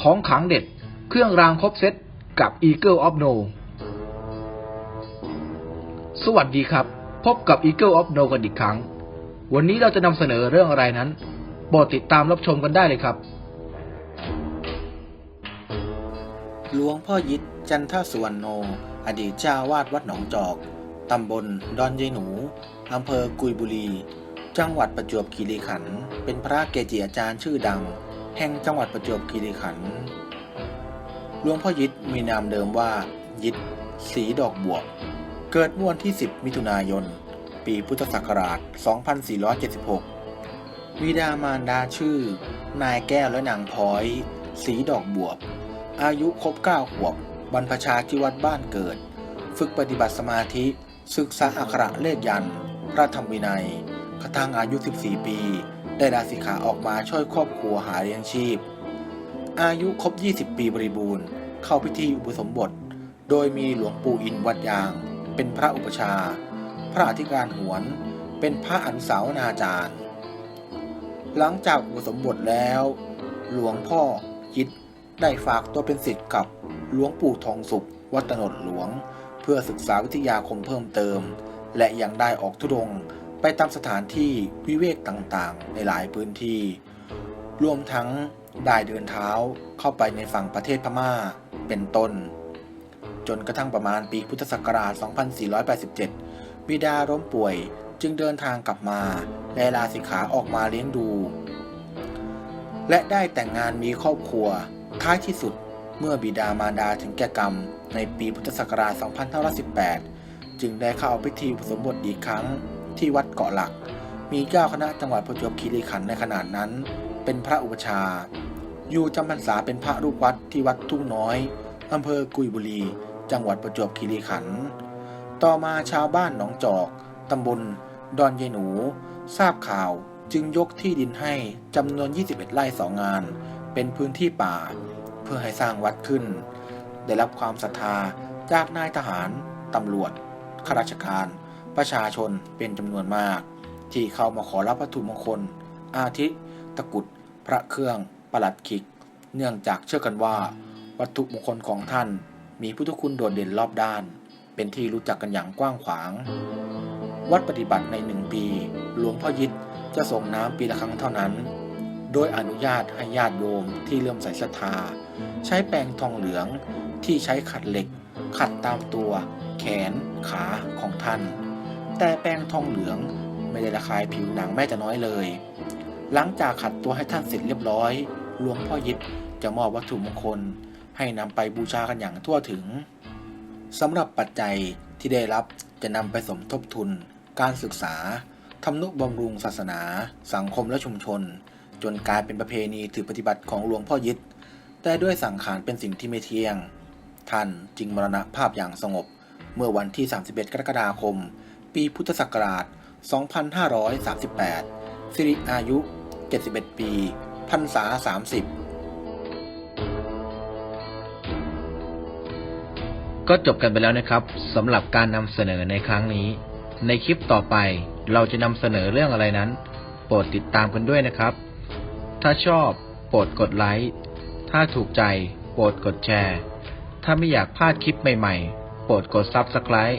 ของขังเด็ด เครื่องรางครบเซตกับ Eagle of No สวัสดีครับ พบกับ Eagle of No กันอีกครั้ง วันนี้เราจะนำเสนอเรื่องอะไรนั้นโปรดติดตามรับชมกันได้เลยครับ หลวงพ่อยิดจันทสุวรรณโน อดีตเจ้าวาดวัดหนองจอก ตำบลดอนยายหนู อำเภอกุยบุรี จังหวัดประจวบคีรีขันธ์ เป็นพระเกจิอาจารย์ชื่อดัง แห่งจังหวัดประจวบคีรีขันธ์หลวงพ่อยิดมีนามเดิมว่า ยิดสีดอกบวบเกิดเมื่อวันที่ 10 มิถุนายน ปีพุทธศักราช 2476 วิดามารดาชื่อ นายแก้วและนางพลอย สีดอกบวบอายุครบ9ขวบบรรพชาที่วัดบ้านเกิด ฝึกปฏิบัติสมาธิ ศึกษาอักขระเลขยันพระธรรมวินัยกระทั่งอายุ 14 ปี ได้ลาสิกขาออกมาช่วยครอบครัวหาเลี้ยงชีพ อายุครบ 20 ปีบริบูรณ์ เข้าพิธีอุปสมบท โดยมีหลวงปู่อินวัดยาง เป็นพระอุปชา พระอธิการหวน เป็นพระอันสาวนาจารย์ หลังจากอุปสมบทแล้ว หลวงพ่อยิดได้ฝากตัวเป็นศิษย์กับหลวงปู่ทองสุข วัดตนดหลวง เพื่อศึกษาวิทยาคมเพิ่มเติม และยังได้ออกทุดง ไปตามสถานที่วิเวกต่างๆ ในหลายพื้นที่ รวมทั้งได้เดินเท้าเข้าไปในฝั่งประเทศพม่าเป็นต้น จนกระทั่งประมาณปีพุทธศักราช 2487 บิดาล้มป่วยจึงเดินทางกลับมาและลาสิกขาออกมาเลี้ยงดู และได้แต่งงานมีครอบครัวท้ายที่สุดเมื่อบิดามารดาถึงแก่กรรม ในปีพุทธศักราช 2518 จึงได้เข้าพิธีอุปสมบทอีกครั้ง ที่วัดเกาะหลัก มีเจ้าคณะจังหวัดประจวบคีรีขันธ์ในขนาดนั้น เป็นพระอุปชาย์อยู่จำพรรษาเป็นพระลูกวัดที่วัดทุ่งน้อยอำเภอกุยบุรี จังหวัดประจวบคีรีขันธ์ต่อมาชาวบ้านหนองจอกตำบลดอนยายหนู ทราบข่าวจึงยกที่ดินให้จำนวน 21 ไร่สองงาน เป็นพื้นที่ป่า เพื่อให้สร้างวัดขึ้น ได้รับความศรัทธาจากนายทหาร ตำรวจข้าราชการ ประชาชนเป็นจำนวนมาก ที่เข้ามาขอรับวัตถุมงคล อาทิตะกุด พระเครื่อง ประหลัดขิก เนื่องจากเชื่อกันว่า วัตถุมงคลของท่านมีพุทธคุณโดดเด่นรอบด้าน เป็นที่รู้จักกันอย่างกว้างขวาง วัดปฏิบัติในหนึ่งปีหลวงพ่อยิดจะส่งน้ำปีละครั้งเท่านั้น โดยอนุญาตให้ญาติโยมที่เลื่อมใสศรัทธา ใช้แปรงทองเหลืองที่ใช้ขัดเหล็ก ขัดตามตัว แขน ขาของท่าน แต่แปรงทองเหลือง ไม่ได้ระคายผิวหนังแม้แต่น้อยเลย หลังจากขัดตัวให้ท่านเสร็จเรียบร้อยหลวงพ่อยิดจะมอบวัตถุมงคล ให้นำไปบูชากันอย่างทั่วถึงสำหรับปัจจัยที่ได้รับจะนำไปสมทบทุน การศึกษาทำนุบำรุงศาสนา สังคมและชุมชน จนกลายเป็นประเพณีถือปฏิบัติของหลวงพ่อยิดแต่ด้วยสังขารเป็นสิ่งที่ไม่เที่ยง ท่านจึงมรณภาพอย่างสงบ เมื่อวันที่ 31 กรกฎาคม ปีพุทธศักราช 2538 สิริอายุ 71 ปีพรรษา 30 ก็จบกันไปแล้วนะครับสำหรับการนำเสนอในครั้งนี้ ในคลิปต่อไปเราจะนำเสนอเรื่องอะไรนั้น โปรดติดตามกันด้วยนะครับ ถ้าชอบโปรดกดไลค์ ถ้าถูกใจโปรดกดแชร์ ถ้าไม่อยากพลาดคลิปใหม่ๆ โปรดกด Subscribe